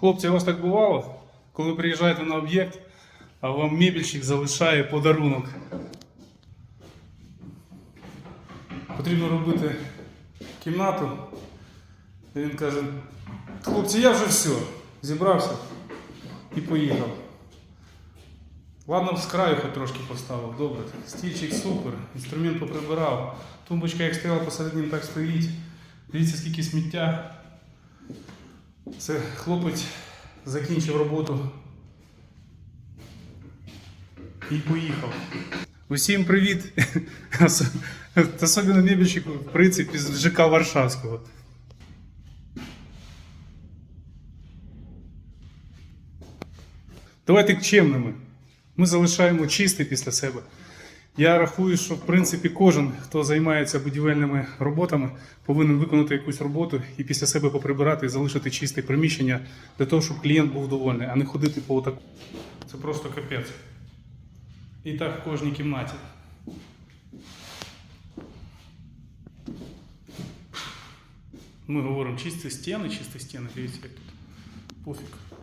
Хлопці, у вас так бувало, коли приїжджаєте на об'єкт, а вам мебельщик залишає подарунок. Потрібно робити кімнату. І він каже: хлопці, я вже все, зібрався і поїхав. Ладно, з краю хоч трошки поставив, добре. Стільчик супер, інструмент поприбирав. Тумбочка як стояла посередині, так стоїть. Дивіться, скільки сміття. Це хлопець закінчив роботу і поїхав. Усім привіт! Ос- Особливо мебельщику, в принципі, з ЖК Варшавського. Давайте чемними. Ми залишаємо чисте після себе. Я рахую, що в принципі кожен, хто займається будівельними роботами, повинен виконати якусь роботу і після себе поприбирати і залишити чисте приміщення для того, щоб клієнт був довольний, а не ходити по отаку. Це просто капець. І так в кожній кімнаті. Ми говоримо чисті стіни, чисті стіни. Дивіться, як тут. Пофіг.